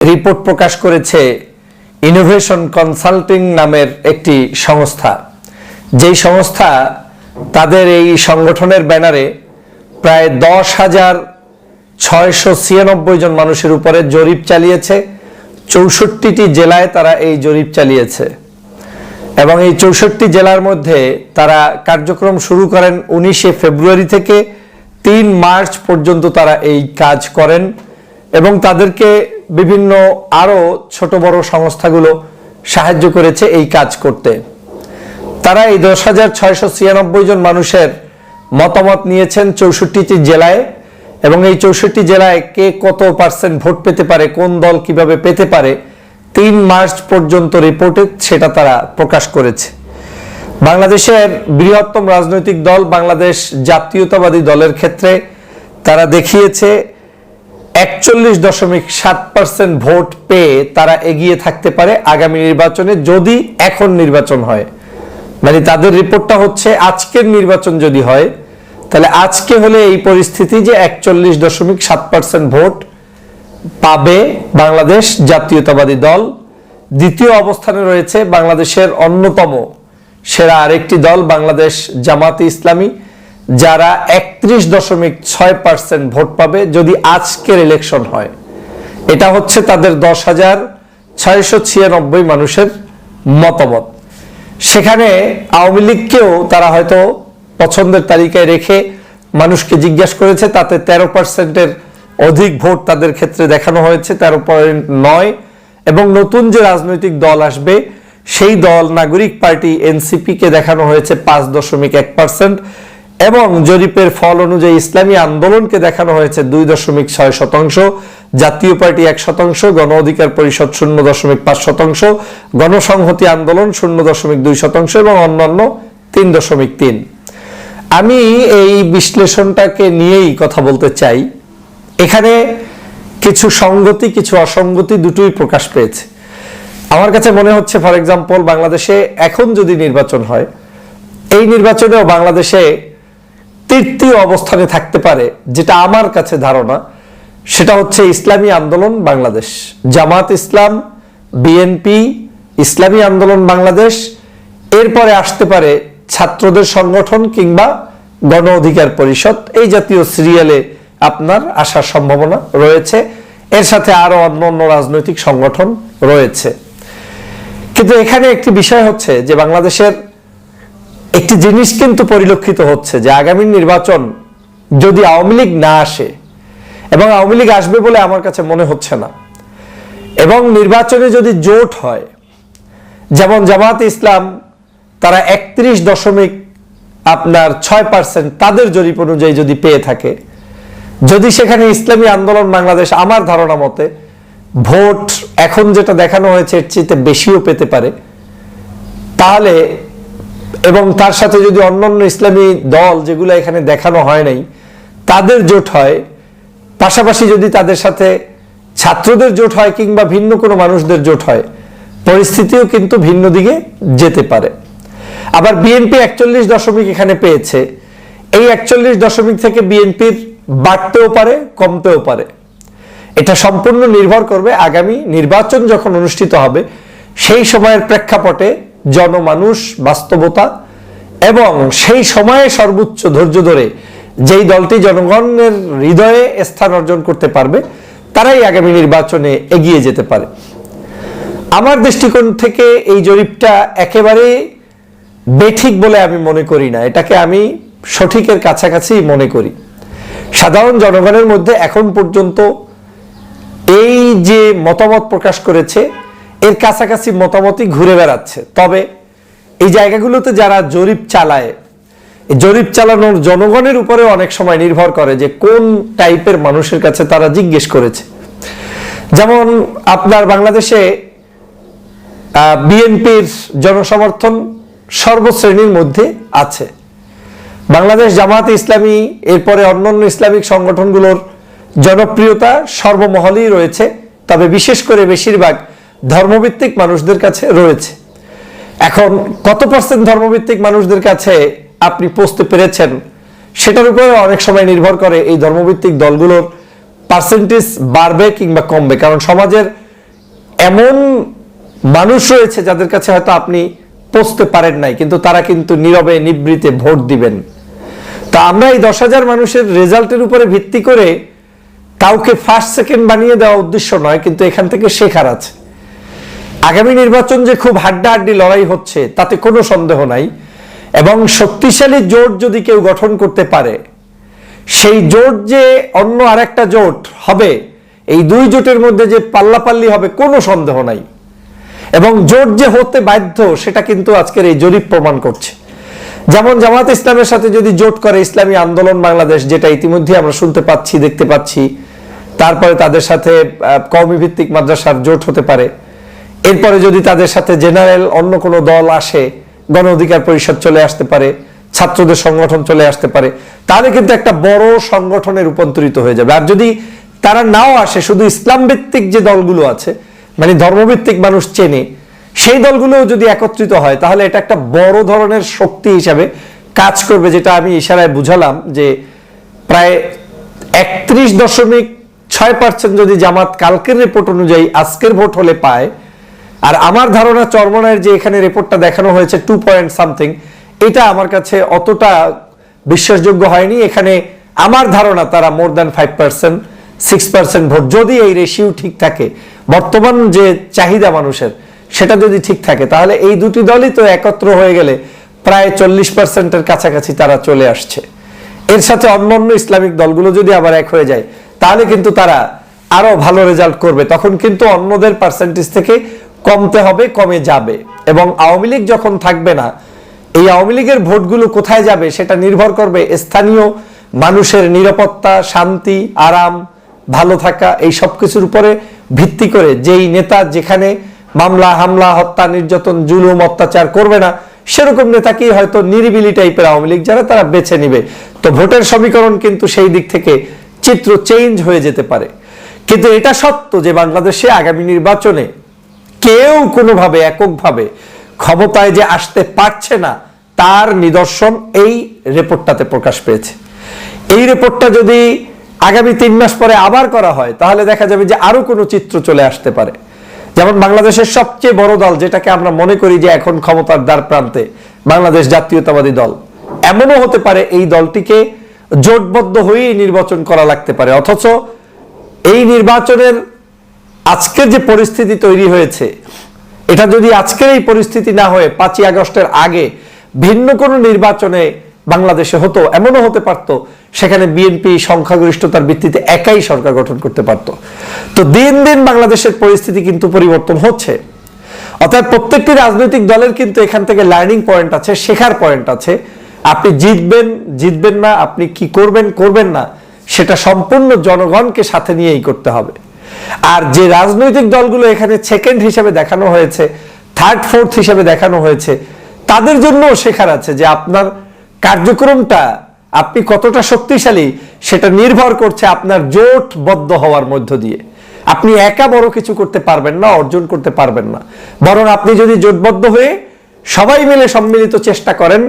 Report প্রকাশ করেছে innovation consulting নামের একটি সংস্থা। যেই সংস্থা তাদের এই সংগঠনের ব্যানারে প্রায় দশ হাজার ছয়শো ছিয়ানব্বই জন মানুষের উপরে জরিপ চালিয়েছে। চৌষট্টিটি জেলায় তারা এই জরিপ চালিয়েছে। এবং এই চৌষট্টি জেলার মধ্যে তারা কার্যক্রম শুরু করেন উনিশে ফেব্রুয়ারি থেকে তিন মার্চ পর্যন্ত তারা এই কাজ করেন। এবং তাদেরকে বিভিন্ন আরও ছোট বড় সংস্থাগুলো সাহায্য করেছে এই কাজ করতে। তারা এই দশ হাজার ছয়শো ছিয়ানব্বই জন মানুষের মতামত নিয়েছেন চৌষট্টিটি জেলায় এবং এই চৌষট্টি জেলায় কে কত পার্সেন্ট ভোট পেতে পারে, কোন দল কীভাবে পেতে পারে, তিন মার্চ পর্যন্ত রিপোর্টে সেটা তারা প্রকাশ করেছে। বাংলাদেশের বৃহত্তম রাজনৈতিক দল বাংলাদেশ জাতীয়তাবাদী দলের ক্ষেত্রে তারা দেখিয়েছে একচল্লিশ দশমিক সাত পার্সেন্ট ভোট পেয়ে তারা এগিয়ে থাকতে পারে আগামী নির্বাচনে যদি এখন নির্বাচন হয়। মানে তাদের রিপোর্টটা হচ্ছে আজকের নির্বাচন যদি হয়, তাহলে আজকে হলে এই পরিস্থিতি যে একচল্লিশ দশমিক সাত পার্সেন্ট ভোট পাবে বাংলাদেশ জাতীয়তাবাদী দল। দ্বিতীয় অবস্থানে রয়েছে বাংলাদেশের অন্যতম সেরা আরেকটি দল, বাংলাদেশ জামাতে ইসলামী, যারা একত্রিশ দশমিক ছয় পার্সেন্ট ভোট পাবে যদি আজকের ইলেকশন হয়। এটা হচ্ছে তাদের দশ হাজার ছয়শো ছিয়ানব্বই মানুষের মতামত। সেখানে আওয়ামী লীগকেও তারা হয়তো পছন্দের তালিকায় রেখে মানুষকে জিজ্ঞাসা করেছে, তাতে তেরো পার্সেন্টের অধিক ভোট তাদের ক্ষেত্রে দেখানো হয়েছে, তেরো পয়েন্ট নয়। এবং নতুন যে রাজনৈতিক দল আসবে, সেই দল নাগরিক পার্টি এনসিপি কে দেখানো হয়েছে পাঁচ দশমিক এক পার্সেন্ট এবং জরিপের ফল অনুযায়ী ইসলামী আন্দোলনকে দেখানো হয়েছে দুই দশমিক ছয় শতাংশ, জাতীয় পার্টি এক শতাংশ, গণ অধিকার পরিষদ শূন্য দশমিক পাঁচ শতাংশ, গণসংহতি আন্দোলন শূন্য দশমিক দুই শতাংশ এবং অন্যান্য তিন দশমিক তিন। আমি এই বিশ্লেষণটাকে নিয়েই কথা বলতে চাই। এখানে কিছু সঙ্গতি কিছু অসঙ্গতি দুটোই প্রকাশ পেয়েছে। আমার কাছে মনে হচ্ছে, ফর এক্সাম্পল, বাংলাদেশে এখন যদি নির্বাচন হয়, এই নির্বাচনেও বাংলাদেশে তৃতীয় অবস্থানে থাকতে পারে, যেটা আমার কাছে ধারণা, সেটা হচ্ছে ইসলামী আন্দোলন বাংলাদেশ। জামাত ইসলাম, বিএনপি, ইসলামী আন্দোলন বাংলাদেশ, এরপরে আসতে পারে ছাত্রদের সংগঠন কিংবা গণ অধিকার পরিষদ। এই জাতীয় সিরিয়ালে আপনার আসার সম্ভাবনা রয়েছে। এর সাথে আরও অন্য অন্য রাজনৈতিক সংগঠন রয়েছে। কিন্তু এখানে একটি বিষয় হচ্ছে যে বাংলাদেশের একটি জিনিস কিন্তু পরিলক্ষিত হচ্ছে যে আগামী নির্বাচন যদি আওয়ামী লীগ না আসে, এবং আওয়ামী লীগ আসবে বলে আমার কাছে মনে হচ্ছে না, এবং নির্বাচনে যদি জোট হয়, যেমন জামাত ইসলাম, তারা একত্রিশ দশমিক আপনার ছয় পার্সেন্ট তাদের জরিপ অনুযায়ী যদি পেয়ে থাকে, যদি সেখানে ইসলামী আন্দোলন বাংলাদেশ আমার ধারণা মতে ভোট এখন যেটা দেখানো হয়েছে এর চেয়ে বেশিও পেতে পারে, তাহলে এবং তার সাথে যদি অন্যান্য ইসলামী দল যেগুলো এখানে দেখানো হয় নাই, তাদের জোট হয়, পাশাপাশি যদি তাদের সাথে ছাত্রদের জোট হয় কিংবা ভিন্ন কোনো মানুষদের জোট হয়, পরিস্থিতিও কিন্তু ভিন্ন দিকে যেতে পারে। আবার বিএনপি একচল্লিশ দশমিক এখানে পেয়েছে। এই একচল্লিশ দশমিক থেকে বিএনপির বাড়তেও পারে, কমতেও পারে। এটা সম্পূর্ণ নির্ভর করবে আগামী নির্বাচন যখন অনুষ্ঠিত হবে, সেই সময়ের প্রেক্ষাপটে জনমানুষ, বাস্তবতা, এবং সেই সময়ে সর্বোচ্চ ধৈর্য ধরে যেই দলটি জনগণের হৃদয়ে স্থান অর্জন করতে পারবে, তারাই আগামী নির্বাচনে এগিয়ে যেতে পারে। আমার দৃষ্টিকোণ থেকে এই জরিপটা একেবারে বেঠিক বলে আমি মনে করি না। এটাকে আমি সঠিকের কাছাকাছি মনে করি। সাধারণ জনগণের মধ্যে এখন পর্যন্ত এই যে মতামত প্রকাশ করেছে এর কাছাকাছি মতামতই ঘুরে বেড়াচ্ছে। তবে এই জায়গাগুলোতে যারা জরিপ চালায় জরিপ চালানোর জনগণের উপরে অনেক সময় নির্ভর করে যে কোন টাইপের মানুষের কাছে তারা জিজ্ঞেস করেছে। যেমন আপনার বাংলাদেশে বিএনপির জনসমর্থন সর্বশ্রেণীর মধ্যে আছে। বাংলাদেশ জামাত ইসলামী, এরপরে অন্যান্য ইসলামিক সংগঠনগুলোর জনপ্রিয়তা সর্বমহলেই রয়েছে। তবে বিশেষ করে বেশিরভাগ ধর্মভিত্তিক মানুষদের কাছে রয়েছে। এখন কত পার্সেন্ট ধর্মভিত্তিক মানুষদের কাছে আপনি পৌঁছতে পেরেছেন, সেটার উপরে অনেক সময় নির্ভর করে এই ধর্মভিত্তিক দলগুলোর পার্সেন্টেজ বাড়বে কিংবা কমবে। কারণ সমাজের এমন মানুষ রয়েছে যাদের কাছে হয়তো আপনি পৌঁছতে পারেন নাই, কিন্তু তারা কিন্তু নীরবে, নিবৃতে ভোট দিবেন। তা আমরা এই দশ হাজার মানুষের রেজাল্টের উপরে ভিত্তি করে কাউকে ফার্স্ট সেকেন্ড বানিয়ে দেওয়া উদ্দেশ্য নয়, কিন্তু এখান থেকে শেখার আছে। আগামী নির্বাচন যে খুব হাড্ডাহাড্ডি লড়াই হচ্ছে, তাতে কোনো সন্দেহ নাই। এবং শক্তিশালী জোট যদি কেউ গঠন করতে পারে, সেই জোট যে অন্য আরেকটা জোট হবে, এই দুই জোটের মধ্যে যে পাল্লাপাল্লি হবে, কোনো সন্দেহ নাই। এবং জোট যে হতে বাধ্য, সেটা কিন্তু আজকের এই জরিপ প্রমাণ করছে। যেমন জামাত ইসলামের সাথে যদি জোট করে ইসলামী আন্দোলন বাংলাদেশ, যেটা ইতিমধ্যে আমরা শুনতে পাচ্ছি, দেখতে পাচ্ছি, তারপরে তাদের সাথে কওমি ভিত্তিক মাদ্রাসার জোট হতে পারে এরপরে যদি তাদের সাথে জেনারেল অন্য কোনো দল আসে, গণ অধিকার পরিষদ চলে আসতে পারে, ছাত্রদের সংগঠন চলে আসতে পারে, তাহলে কিন্তু একটা বড় সংগঠনে রূপান্তরিত হয়ে যাবে। আর যদি তারা নাও আসে, শুধু ইসলাম ভিত্তিক যে দলগুলো আছে মানে ধর্মভিত্তিক মানুষ চেনে, সেই দলগুলো যদি একত্রিত হয়, তাহলে এটা একটা বড় ধরনের শক্তি হিসাবে কাজ করবে, যেটা আমি ইশারায় বুঝালাম যে প্রায় একত্রিশ দশমিক ছয় পার্সেন্ট যদি জামাত কালকের রিপোর্ট অনুযায়ী আজকের ভোট হলে পায় আর আমার ধারণা চরমনায়ের যে এখানে রিপোর্টটা দেখানো হয়েছে টু পয়েন্ট সামথিং এটা আমার কাছে অতটা বিশ্বাসযোগ্য হয়নি। এখানে আমার ধারণা তারা more than five percent six percent vote. যদি এই রেশিও ঠিক থাকে, বর্তমান যে চাহিদা মানুষের, সেটা যদি ঠিক থাকে, তাহলে এই দুটি দলই তো একত্র হয়ে গেলে প্রায় চল্লিশ পার্সেন্টের কাছাকাছি তারা চলে আসছে। এর সাথে অন্যান্য ইসলামিক দলগুলো যদি আবার এক হয়ে যায়, তাহলে কিন্তু তারা আরও ভালো রেজাল্ট করবে। তখন কিন্তু অন্যদের পার্সেন্টেজ থেকে কমতে হবে, কমে যাবে। এবং আওয়ামী লীগ যখন থাকবে না, এই আওয়ামী লীগের ভোটগুলো কোথায় যাবে সেটা নির্ভর করবে স্থানীয় মানুষের নিরাপত্তা, শান্তি, আরাম, ভালো থাকা, এই সব কিছুর উপরে ভিত্তি করে যেই নেতা যেখানে মামলা, হামলা, হত্যা, নির্যাতন, জুলুম, অত্যাচার করবে না, সেরকম নেতাকেই হয়তো নিরিবিলি টাইপের আওয়ামী লীগ যারা, তারা বেছে নিবে। তো ভোটের সমীকরণ কিন্তু সেই দিক থেকে চিত্র চেঞ্জ হয়ে যেতে পারে। কিন্তু এটা সত্য যে বাংলাদেশে আগামী নির্বাচনে কেউ কোনোভাবে, এককভাবে ক্ষমতায় যে আসতে পারছে না, তার নিদর্শন এই রিপোর্টটাতে প্রকাশ পেয়েছে। এই রিপোর্টটা যদি আগামী তিন মাস পরে আবার করা হয়, তাহলে দেখা যাবে যে আরও কোনো চিত্র চলে আসতে পারে। যেমন বাংলাদেশের সবচেয়ে বড় দল, যেটাকে আমরা মনে করি যে এখন ক্ষমতার দ্বার প্রান্তে, বাংলাদেশ জাতীয়তাবাদী দল। এমনও হতে পারে এই দলটিকে জোটবদ্ধ হয়েই নির্বাচন করা লাগতে পারে, অথচ এই নির্বাচনের আজকের যে পরিস্থিতি তৈরি হয়েছে, এটা যদি আজকের এই পরিস্থিতি না হয়ে পাঁচই আগস্টের আগে ভিন্ন কোনো নির্বাচনে বাংলাদেশে হতো, এমনও হতে পারত, সেখানে বিএনপি সংখ্যাগরিষ্ঠতার ভিত্তিতে একাই সরকার গঠন করতে পারত। তো দিন দিন বাংলাদেশের পরিস্থিতি কিন্তু পরিবর্তন হচ্ছে। অর্থাৎ প্রত্যেকটি রাজনৈতিক দলের কিন্তু এখান থেকে লার্নিং পয়েন্ট আছে, শেখার পয়েন্ট আছে। আপনি জিতবেন জিতবেন না, আপনি কি করবেন করবেন না, সেটা সম্পূর্ণ জনগণকে সাথে নিয়েই করতে হবে। আর যে রাজনৈতিক দলগুলো এখানে সেকেন্ড হিসেবে দেখানো হয়েছে থার্ড ফোর্থ হিসেবে দেখানো হয়েছে, তাদের জন্য শেখার আছে যে আপনার কার্যক্রমটা, আপনি কতটা শক্তিশালী, সেটা নির্ভর করছে আপনার জোটবদ্ধ হওয়ার মধ্য দিয়ে। আপনি একা বড় কিছু করতে পারবেন না, অর্জন করতে পারবেন না। বরং আপনি যদি জোটবদ্ধ হয়ে সবাই মিলে সম্মিলিত চেষ্টা করেন,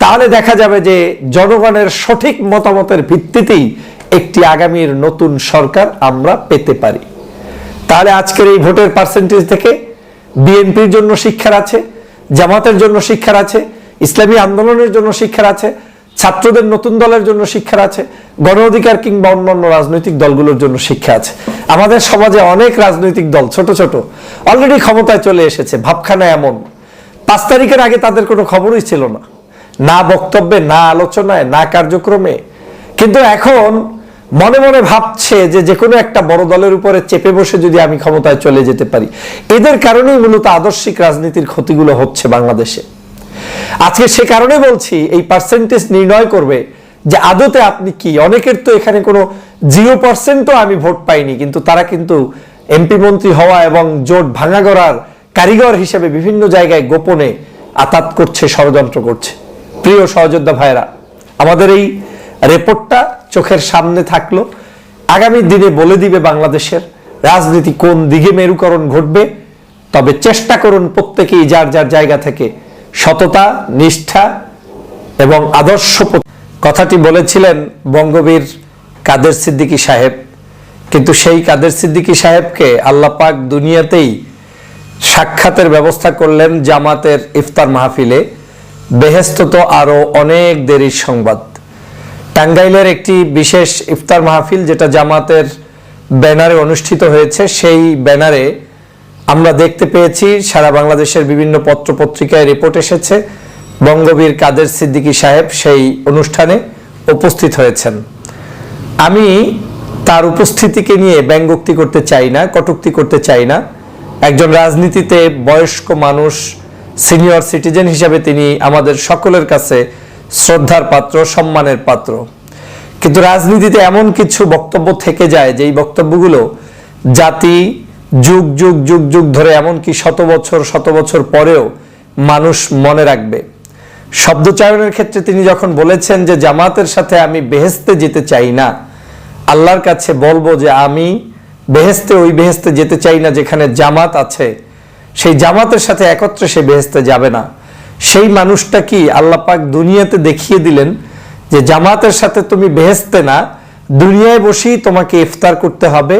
তাহলে দেখা যাবে যে জনগণের সঠিক মতামতের ভিত্তিতেই একটি আগামীর নতুন সরকার আমরা পেতে পারি। তাহলে আজকের এই ভোটের পার্সেন্টেজ থেকে বিএনপির জন্য শিক্ষার আছে, জামাতের জন্য শিক্ষার আছে, ইসলামী আন্দোলনের জন্য শিক্ষার আছে, ছাত্রদের নতুন দলের জন্য শিক্ষার আছে, গণ অধিকার কিংবা অন্যান্য রাজনৈতিক দলগুলোর জন্য শিক্ষা আছে। আমাদের সমাজে অনেক রাজনৈতিক দল, ছোট ছোট অলরেডি ক্ষমতায় চলে এসেছে, ভাবখানা এমন। পাঁচ তারিখের আগে তাদের কোনো খবরই ছিল না। না বক্তব্যে, না আলোচনায়, না কার্যক্রমে। কিন্তু এখন মনে মনে ভাবছে যে যে কোনো একটা বড় দলের উপরে চেপে বসে যদি আমি ক্ষমতায় চলে যেতে পারি। এদের কারণেই মূলত আদর্শিক রাজনীতির ক্ষতিগুলো হচ্ছে বাংলাদেশে। আজকে সে কারণে বলছি, এই পার্সেন্টেজ নির্ণয় করবে যে আদতে আপনি কি। অনেকের তো এখানে কোনো জিরো পার্সেন্টও আমি ভোট পাইনি, কিন্তু তারা কিন্তু এমপি মন্ত্রী হওয়া এবং জোট ভাঙা করার কারিগর হিসেবে বিভিন্ন জায়গায় গোপনে আতাত করছে, ষড়যন্ত্র করছে। প্রিয় সহযোদ্ধা ভাইরা আমাদের এই রিপোর্টটা চোখের সামনে থাকল। আগামী দিনে বলে দিবে বাংলাদেশের রাজনীতি কোন দিকে মেরুকরণ ঘটবে, তবে চেষ্টা করুন প্রত্যেকেই যার যার জায়গা থেকে সততা, নিষ্ঠা এবং আদর্শ কথাটি বলেছিলেন বঙ্গবীর কাদের সিদ্দিকী সাহেব। কিন্তু সেই কাদের সিদ্দিকী সাহেবকে আল্লাহ পাক দুনিয়াতেই সাক্ষাতের ব্যবস্থা করলেন জামাতের ইফতার মাহফিলে। বেহেস্ত তো আরও অনেক দেরির সংবাদ। টাঙ্গাইলের একটি বিশেষ ইফতার মাহফিল যেটা জামাতের ব্যানারে অনুষ্ঠিত হয়েছে, সেই ব্যানারে আমরা দেখতে পেয়েছি সারা বাংলাদেশের বিভিন্ন পত্র পত্রিকায় রিপোর্ট এসেছে। বঙ্গবীর কাদের সিদ্দিকী সাহেব সেই অনুষ্ঠানে উপস্থিত হয়েছেন। আমি তার উপস্থিতিকে নিয়ে ব্যঙ্গোক্তি করতে চাই না, কটুক্তি করতে চাই না। একজন রাজনীতিতে বয়স্ক মানুষ, সিনিয়র সিটিজেন হিসাবে তিনি আমাদের সকলের কাছে শ্রদ্ধার পাত্র, সম্মানের পাত্র। কিন্তু রাজনীতিতে এমন কিছু বক্তব্য থেকে যায়, যেই বক্তব্যগুলো জাতি যুগ যুগ যুগ যুগ ধরে এমনকি শত বছর শত বছর পরেও মানুষ মনে রাখবে। শব্দচয়নের ক্ষেত্রে তিনি যখন বলেছেন যে, জামাতের সাথে আমি বেহেস্তে যেতে চাই না। আল্লাহর কাছে বলব যে, আমি বেহেস্তে ওই বেহেস্তে যেতে চাই না যেখানে জামাত আছে। সেই জামাতের সাথে একত্রে সে বেহেস্তে যাবে না। সেই মানুষটা কি আল্লাহ পাক দুনিয়াতে দেখিয়ে দিলেন যে জামাতের সাথে তুমি বেহেস্তে না, দুনিয়ায় বসেই তোমাকে ইফতার করতে হবে,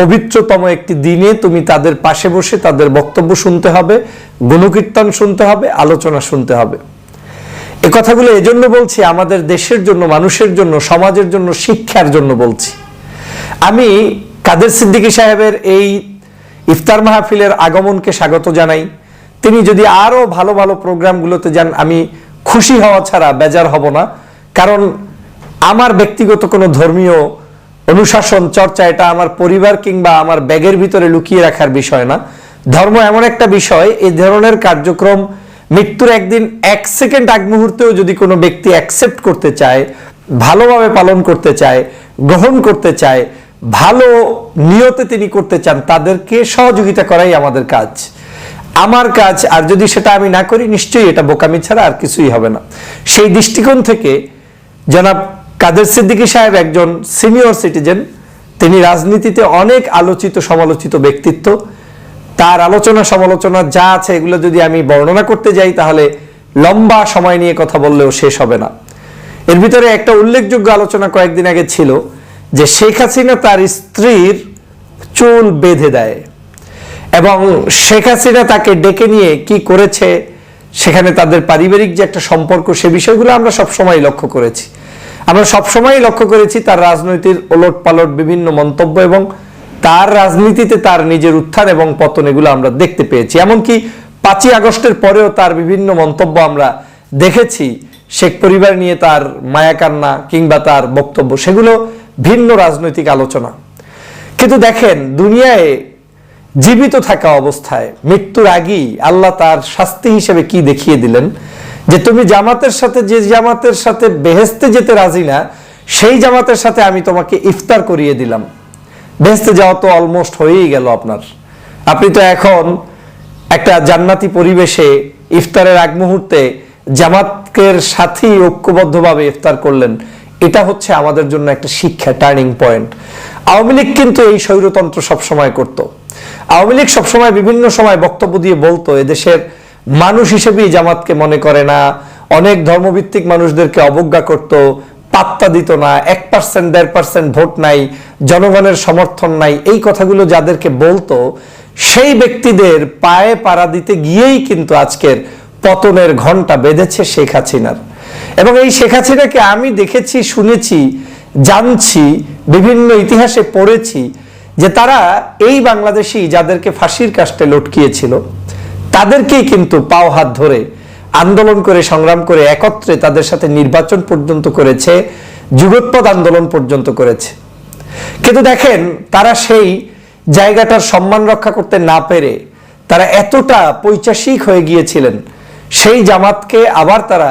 পবিত্রতম একটি দিনে তুমি তাদের পাশে বসে তাদের বক্তব্য শুনতে হবে, গুণকীর্তন শুনতে হবে, আলোচনা শুনতে হবে। এ কথাগুলো এজন্য বলছি, আমাদের দেশের জন্য, মানুষের জন্য, সমাজের জন্য, শিক্ষার জন্য বলছি। আমি কাদের সিদ্দিকী সাহেবের এই ইফতার মাহফিলের আগমনকে স্বাগত জানাই। তিনি যদি আরও ভালো ভালো প্রোগ্রামগুলোতে যান, আমি খুশি হওয়া ছাড়া বেজার হব না। কারণ আমার ব্যক্তিগত কোনো ধর্মীয় অনুশাসন, চর্চা, এটা আমার পরিবার কিংবা আমার ব্যাগের ভিতরে লুকিয়ে রাখার বিষয় না। ধর্ম এমন একটা বিষয় এই ধরনের কার্যক্রম মৃত্যুর একদিন এক সেকেন্ড আগ মুহূর্তেও যদি কোনো ব্যক্তি অ্যাকসেপ্ট করতে চায়, ভালোভাবে পালন করতে চায়, গ্রহণ করতে চায়, ভালো নিয়তে তিনি করতে চান, তাদেরকে সহযোগিতা করাই আমাদের কাজ। আমার কাজ আর যদি সেটা আমি না করি, নিশ্চয়ই এটা বোকামি ছাড়া আর কিছুই হবে না। সেই দৃষ্টিকোণ থেকে জনাব কাদের সিদ্দিকী সাহেব একজন সিনিয়র সিটিজেন, তিনি রাজনীতিতে অনেক আলোচিত, সমালোচিত ব্যক্তিত্ব। তার আলোচনা, সমালোচনা যা আছে, এগুলো যদি আমি বর্ণনা করতে যাই, তাহলে লম্বা সময় নিয়ে কথা বললেও শেষ হবে না। এর ভিতরে একটা উল্লেখযোগ্য আলোচনা কয়েকদিন আগে ছিল যে শেখ হাসিনা তার স্ত্রীর চুল বেঁধে দেয়। এবং শেখ হাসিনা তাকে ডেকে নিয়ে কি করেছে, সেখানে তাদের পারিবারিক যে একটা সম্পর্ক, সে বিষয়গুলো আমরা সবসময় লক্ষ্য করেছি। আমরা সবসময় লক্ষ্য করেছি তার রাজনৈতিক ওলট পালট বিভিন্ন মন্তব্য এবং তার রাজনীতিতে তার নিজের উত্থান এবং পতন, এগুলো আমরা দেখতে পেয়েছি। এমনকি পাঁচই আগস্টের পরেও তার বিভিন্ন মন্তব্য আমরা দেখেছি। শেখ পরিবার নিয়ে তার মায়াকান্না কিংবা তার বক্তব্য, সেগুলো ভিন্ন রাজনৈতিক আলোচনা। কিন্তু দেখেন, দুনিয়ায় জীবিত থাকা অবস্থায়, মৃত্যুর আগেই আল্লাহ তার শাস্তি হিসেবে কি দেখিয়ে দিলেন? যে তুমি জামাতের সাথে, যে জামাতের সাথে বেহেস্তে যেতে রাজি না, সেই জামাতের সাথে আমি তোমাকে ইফতার করিয়ে দিলাম। বেহেস্তে যাওয়া তো অলমোস্ট হয়েই গেল আপনার। আপনি তো এখন একটা জান্নাতি পরিবেশে ইফতারের আগ মুহূর্তে জামাতকের সাথেই ঐক্যবদ্ধভাবে ইফতার করলেন। এটা হচ্ছে আমাদের জন্য একটা শিক্ষা টার্নিং পয়েন্ট আওয়ামী লীগ কিন্তু এই স্বৈরতন্ত্র সবসময় করত। আওয়ামী লীগ সবসময় বিভিন্ন সময় বক্তব্য দিয়ে বলতো, এদেশের মানুষ হিসেবেই জামাতকে মনে করে না, অনেক ধর্মভিত্তিক মানুষদেরকে অবজ্ঞা করত, পাত্তা দিত না, এক পার্সেন্ট দেড় পার্সেন্ট ভোট নাই, জনগণের সমর্থন নাই, এই কথাগুলো যাদেরকে বলতো, সেই ব্যক্তিদের পায়ে পাড়া দিতে গিয়েই কিন্তু আজকের পতনের ঘণ্টা বেঁধেছে শেখ হাসিনার। এবং এই শেখ হাসিনাকে আমি দেখেছি, শুনেছি, জানছি, বিভিন্ন ইতিহাসে পড়েছি যে তারা এই বাংলাদেশি যাদেরকে ফাঁসির কাস্টে লটকিয়েছিল, তাদেরকেই কিন্তু পাও হাত ধরে আন্দোলন করে, সংগ্রাম করে, একত্রে তাদের সাথে নির্বাচন পর্যন্ত করেছে, যুগোৎপদ আন্দোলন পর্যন্ত করেছে। কিন্তু দেখেন, তারা সেই জায়গাটার সম্মান রক্ষা করতে না পেরে তারা এতটা পৈচাসিক হয়ে গিয়েছিলেন। সেই জামাতকে আবার তারা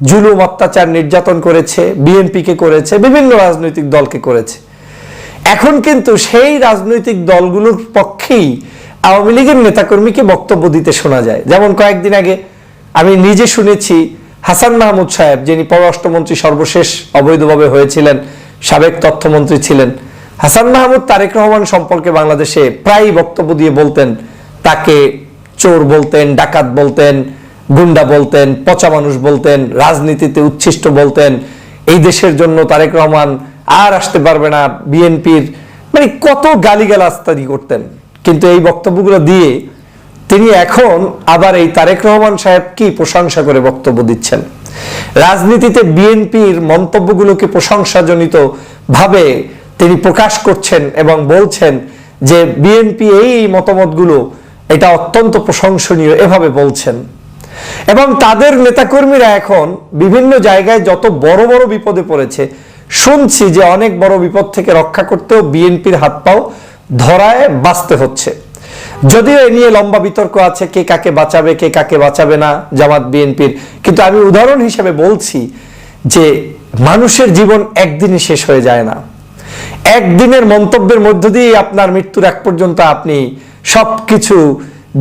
জুলুম, অত্যাচার, নির্যাতন করেছে, বিএনপিকে করেছে, বিভিন্ন রাজনৈতিক দলকে করেছে। এখন কিন্তু সেই রাজনৈতিক দলগুলোর পক্ষেই আওয়ামী লীগের নেতাকর্মীকে বক্তব্য দিতে শোনা যায়। যেমন কয়েকদিন আগে আমি নিজে শুনেছি হাসান মাহমুদ সাহেব, যিনি পররাষ্ট্রমন্ত্রী সর্বশেষ অবৈধভাবে হয়েছিলেন, সাবেক তথ্যমন্ত্রী ছিলেন। হাসান মাহমুদ তারেক রহমান সম্পর্কে বাংলাদেশে প্রায় বক্তব্য দিয়ে বলতেন, তাকে চোর বলতেন, ডাকাত বলতেন, গুন্ডা বলতেন, পচা মানুষ বলতেন, রাজনীতিতে উচ্ছিষ্ট বলতেন। এই দেশের জন্য তারেক রহমান আর আসতে পারবে না বিএনপির। মানে কত গালিগালাজ তিনি করতেন। কিন্তু এই বক্তব্যগুলো দিয়ে তিনি এখন আবার এই তারেক রহমান সাহেব কি প্রশংসা করে বক্তব্য দিচ্ছেন? রাজনীতিতে বিএনপির মন্তব্যগুলোকে প্রশংসাজনিত ভাবে তিনি প্রকাশ করছেন এবং বলছেন যে বিএনপি এই মতামতগুলো এটা অত্যন্ত প্রশংসনীয় এভাবে বলছেন। এবং তাদের নেতাকর্মীরা এখন বিভিন্ন জায়গায় যত বড় বড় বিপদে পড়েছে শুনছি যে অনেক বড় বিপদ থেকে রক্ষা করতেও বিএনপির হাত পাও ধরায় বাঁচতে হচ্ছে। যদিও এ নিয়ে লম্বা বিতর্ক আছে, কে কাকে বাঁচাবে, কে কাকে বাঁচাবে না জামাত বিএনপির। কিন্তু আমি উদাহরণ হিসেবে বলছি যে মানুষের জীবন একদিনই শেষ হয়ে যায় না। একদিনের মন্তব্যের মধ্য দিয়ে আপনার মৃত্যুর এক পর্যন্ত আপনি সবকিছু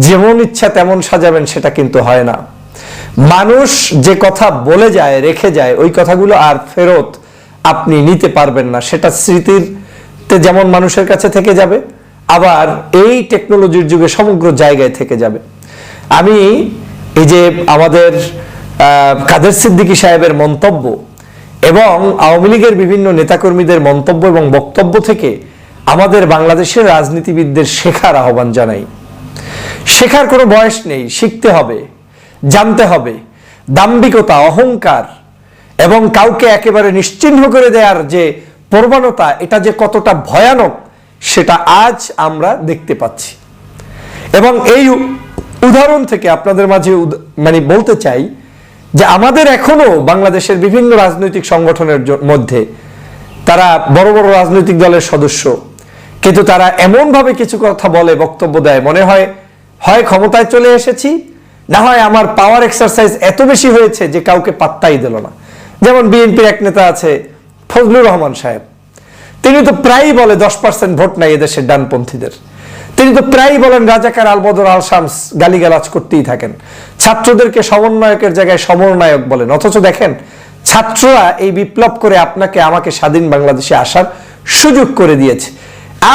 যেমন ইচ্ছা তেমন সাজাবেন সেটা কিন্তু হয় না। মানুষ যে কথা বলে যায়, রেখে যায়, ওই কথাগুলো আর ফেরত আপনি নিতে পারবেন না। সেটা স্মৃতিতে যেমন মানুষের কাছে থেকে যাবে, আবার এই টেকনোলজির যুগে সমগ্র জায়গায় থেকে যাবে। আমি এই যে আমাদের কাদের সিদ্দিকী সাহেবের মন্তব্য এবং আওয়ামী লীগের বিভিন্ন নেতাকর্মীদের মন্তব্য এবং বক্তব্য থেকে আমাদের বাংলাদেশের রাজনীতিবিদদের শেখার আহ্বান জানাই। শেখার কোনো বয়স নেই, শিখতে হবে, জানতে হবে। দাম্ভিকতা, অহংকার এবং কাউকে একেবারে নিশ্চিহ্ন করে দেওয়ার যে প্রবণতা, এটা যে কতটা ভয়ানক, সেটা আজ আমরা দেখতে পাচ্ছি। এবং এই উদাহরণ থেকে আপনাদের মাঝে মানে বলতে চাই যে আমাদের এখনও বাংলাদেশের বিভিন্ন রাজনৈতিক সংগঠনের মধ্যে তারা বড় বড় রাজনৈতিক দলের সদস্য, কিন্তু তারা এমনভাবে কিছু কথা বলে, বক্তব্য দেয়, মনে হয় হয় ক্ষমতায় চলে এসেছি, না হয় আমার পাওয়ার এক্সারসাইজ এত বেশি হয়েছে যে কাউকে পাত্তাই দিল না। যেমন বিএনপির এক নেতা আছে, ফজলুর রহমান সাহেব। তিনি তো প্রায়ই বলে দশ পার্সেন্ট ভোট নাই এদেশের ডানপন্থীদের। তিনি তো প্রায়ই বলেন রাজাকার আলবদর আল শামস গালিগালাজ করতেই থাকেন। ছাত্রদেরকে সমন্বয়কের জায়গায় সমন্বয়ক বলেন। অথচ দেখেন, ছাত্ররা এই বিপ্লব করে আপনাকে, আমাকে স্বাধীন বাংলাদেশে আসার সুযোগ করে দিয়েছে।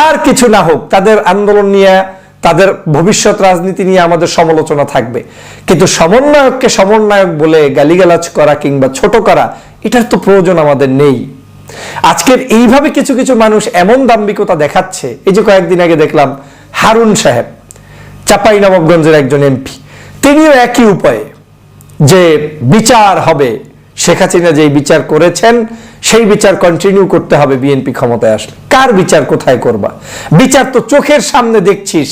আর কিছু না হোক, তাদের আন্দোলন নিয়ে তাদের ভবিষ্যৎ রাজনীতি নিয়ে আমাদের সমালোচনা থাকবে। কিন্তু সমন্বয়ককে সমন্বয়ক বলে গালিগালাজ করা কিংবা ছোট করা, এটার তো প্রয়োজন আমাদের নেই। আজকের এইভাবে কিছু কিছু মানুষ এমন দাম্ভিকতা দেখাচ্ছে, এই যে কয়েকদিন আগে দেখলাম হারুন সাহেব, চাপাই নবাবগঞ্জের একজন এমপি। তিনিও একই উপায়ে যে বিচার হবে, শেখ হাসিনা যেই বিচার করেছেন, সেই বিচার কন্টিনিউ করতে হবে বিএনপি ক্ষমতায় আসলে। কার বিচার কোথায় করবা? বিচার তো চোখের সামনে দেখছিস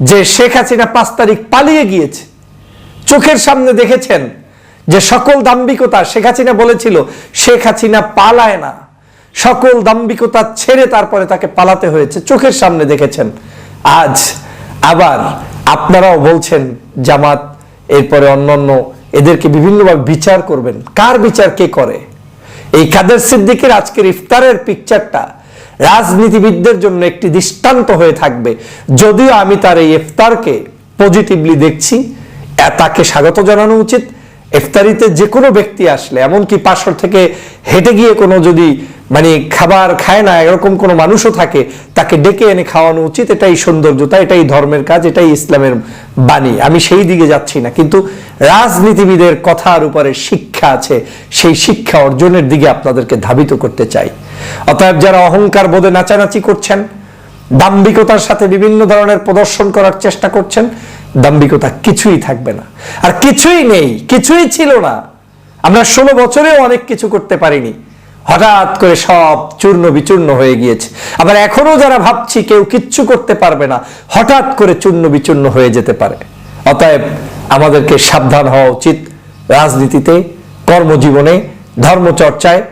যে শেখ হাসিনা পাঁচ তারিখ পালিয়ে গিয়েছে, চোখের সামনে দেখেছেন যে সকল দাম্ভিকতা শেখ হাসিনা বলেছিল, শেখ হাসিনা পালায় না। সকল দাম্ভিকতা ছেড়ে তারপরে তাকে পালাতে হয়েছে, চোখের সামনে দেখেছেন। আজ আবার আপনারাও বলছেন, জামাত, এরপরে অন্যান্য এদেরকে বিভিন্নভাবে বিচার করবেন। কার বিচার কে করে? এই কাদের সিদ্দিকের আজকের ইফতারের পিকচারটা রাজনীতিবিদদের জন্য একটি দৃষ্টান্ত হয়ে থাকবে। যদিও আমি তার এই ইফতারকে পজিটিভলি দেখছি তাকে স্বাগত জানানো উচিত। ইফতারিতে যে কোনো ব্যক্তি আসলে, এমনকি পাশর থেকে হেঁটে গিয়ে কোনো যদি মানে খাবার খায় না, এরকম কোনো মানুষও থাকে, তাকে ডেকে এনে খাওয়ানো উচিত, এটাই সৌন্দর্যতা এটাই ধর্মের কাজ, এটাই ইসলামের বাণী। আমি সেই দিকে যাচ্ছি না, কিন্তু রাজনীতিবিদের কথার উপরে শিক্ষা আছে, সেই শিক্ষা অর্জনের দিকে আপনাদেরকে ধাবিত করতে চাই। অতএব যারা অহংকার বোধে নাচানাচি করছেন, দাম্ভিকতার সাথে বিভিন্ন ধরনের প্রদর্শন করার চেষ্টা করছেন, দাম্ভিকতা কিছুই থাকবে না। আর কিছুই নেই, কিছুই ছিল না। আমরা ষোলো বছরেও অনেক কিছু করতে পারিনি। হঠাৎ করে সব চূর্ণ বিচূর্ণ হয়ে গিয়েছে। আবার এখনও যারা ভাবছি কেউ কিচ্ছু করতে পারবে না, হঠাৎ করে চূর্ণ বিচূর্ণ হয়ে যেতে পারে। অতএব আমাদেরকে সাবধান হওয়া উচিত। রাজনীতিতে, কর্মজীবনে, ধর্মচর্চায়